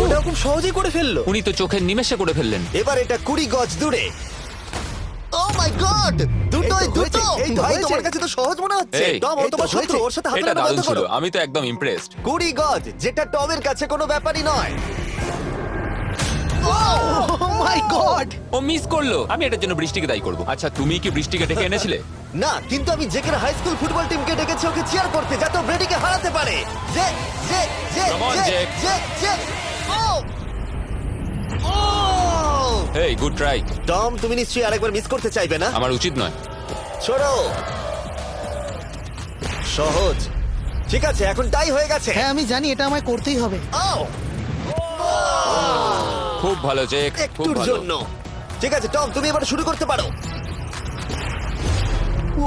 ওটা খুব সহজেই করে ফেলল। উনি তো চোখের নিমেষে করে ফেললেন। এবার এটা কুড়ি গজ দূরে। ও মাই গড দুটোই দুটো হয়েছে, এই তো ভাই তোমার কাছে তো সহজ মনে হচ্ছে। এই, টম ও এই তো তোমার শত্রু হয়েছে। ওর সাথে হাত এটা মেলানো দারুণ বন্ধ ছিল করো। আমি তো একদম ইমপ্রেসড কুড়ি গজ যেটা টমের কাছে কোনো ব্যাপারই নয়। ও মাই গড ও মিস করল। আমি এটার জন্য বৃষ্টিকে দায়ী করব। আচ্ছা তুমি কি বৃষ্টিকে ডেকে এনেছিলে? না কিন্তু আমি জেকের হাই স্কুল ফুটবল টিমকে ডেকেছি ওকে চিয়ার করতে যাতে ও ব্রেডিকে হারাতে পারে। Come on, Jake. ও ও এই গুড ট্রাই টম তুমি নিশ্চয়ই আরেকবার মিস করতে চাইবে না? আমার উচিত নয়। ছোড়ো সহজ। ঠিক আছে এখন টাই হয়ে গেছে। হ্যাঁ আমি জানি এটা আমায় করতেই হবে। ও খুব ভালো জেক খুব একটুর ভালো। জন্য। ঠিক আছে টম তুমি এবার শুরু করতে পারো। ও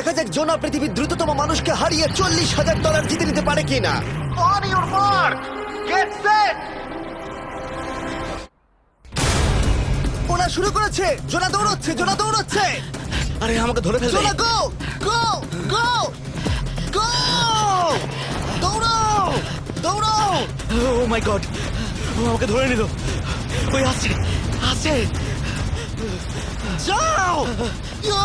দেখা যাক জোনা পৃথিবীর দ্রুততম মানুষকে হারিয়ে চল্লিশ হাজার ডলার জিতে নিতে পারে কিনা। On your mark get set ওরা শুরু করেছে। জোনা দৌড়চ্ছে জোনা দৌড়চ্ছে। আরে আমাকে ধরে ফেলবে। জোনা গো গো গো গো দৌড়াও দৌড়াও ও মাই গড ও আমাকে ধরে নিল। ওই আসছে আসছে। যাও! ইয়ো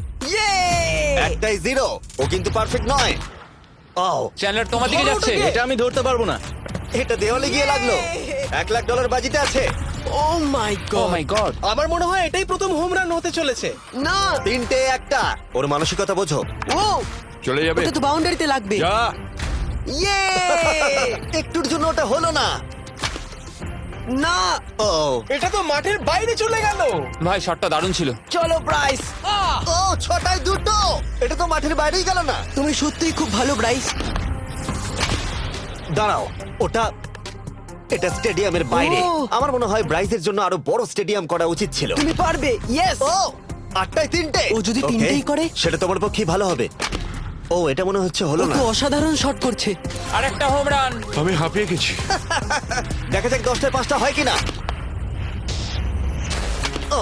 ইয়ে একটাই জিরো ও কিন্তু পারফেক্ট নয়। ও চ্যানেলার তোমার দিকে যাচ্ছে। এটা আমি ধরতে পারব না। এটা দেওয়ালে গিয়ে লাগল। এক লাখ ডলার বাজিতে আছে। ও মাই ও মাই গড আমার মনে হয় এটাই প্রথম হোম রান হতে চলেছে। না! তিনটে একটা। ওর মানসিকতা বোঝো। ও চলে যাবে। ওটা তো বাউন্ডারিতে লাগবে। যা! ইয়ে একটুর জন্য ওটা হলো না। না! ও এটা তো মাঠের বাইরে চলে গেল। ভাই শটটা দারুণ ছিল। চলো প্রাইস ও ছটায় দুটো এটা তো মাঠের বাইরেই গেল না। তুমি সত্যিই খুব ভালো ব্রাইস। দাঁড়াও ওটা এটা স্টেডিয়ামের বাইরে। ও। আমার মনে হয় ব্রাইজের জন্য আরও বড় স্টেডিয়াম করা উচিত ছিল। তুমি পারবে ইয়েস ও আটটায় তিনটে। ও যদি Okay, তিনটেই করে? সেটা তোমার পক্ষে ভালো হবে। ও এটা মনে হচ্ছে ও হলো না। তো অসাধারণ শট করছে। আর একটা হোম রান আমি হাঁপিয়ে গেছি। দেখা যাক দশটায় পাঁচটা হয় কিনা। ও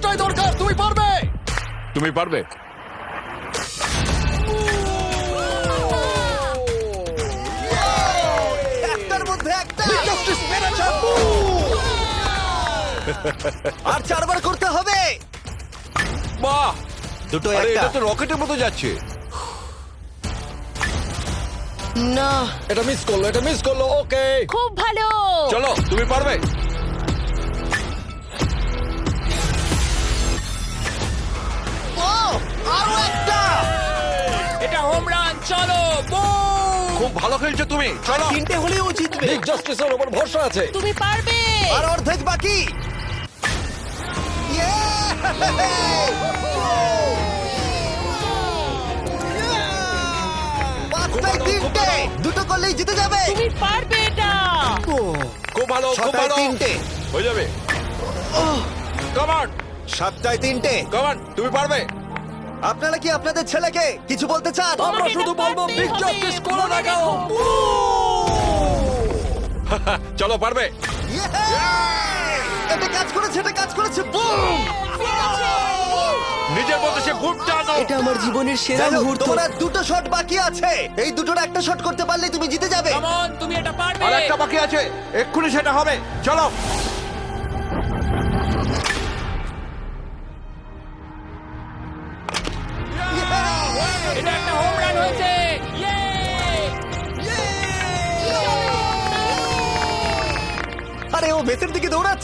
পাঁচটাই দরকার তুমি পারবে। তুমি পারবে। একটার মধ্যে একটা। আর চারবার করতে হবে। বাহ! দুটো আরে একটা। এটা তো রকেটের মতো যাচ্ছে। না। এটা মিস করল এটা মিস করল ওকে খুব ভালো। চলো তুমি পারবে। ভালো খেলছো তুমি। চলো। তিনটে হলেও ও জিতবে। বিগ জাস্টিসের উপর ভরসা আছে। তুমি পারবে। আর অর্ধেক বাকি! পাঁচটায় তিনটে। দুটো করলেই জিতে যাবে। তুমি পারবে এটা। খুব ভালো খুব ছটায় ভালো। তিনটে। হয়ে যাবে। কমান সাতটায় তিনটে। কমান তুমি পারবে। আপনারা কি আপনাদের ছেলেকে কিছু বলতে চান? আমরা শুধু বলব বিগ জাস্টিস করো না চলো পারবে? এটা কাজ করেছে এটা কাজ করেছে বুম নিজের মধ্যে সে ফুট টানো এটা আমার জীবনের সেরা মুহূর্ত। তোমার দুটো শট বাকি আছে। এই দুটোর একটা শট করতে পারলে তুমি জিতে যাবে। On, তুমি এটা পারবে। আর একটা বাকি আছে। এক্ষুনি সেটা হবে। চলো।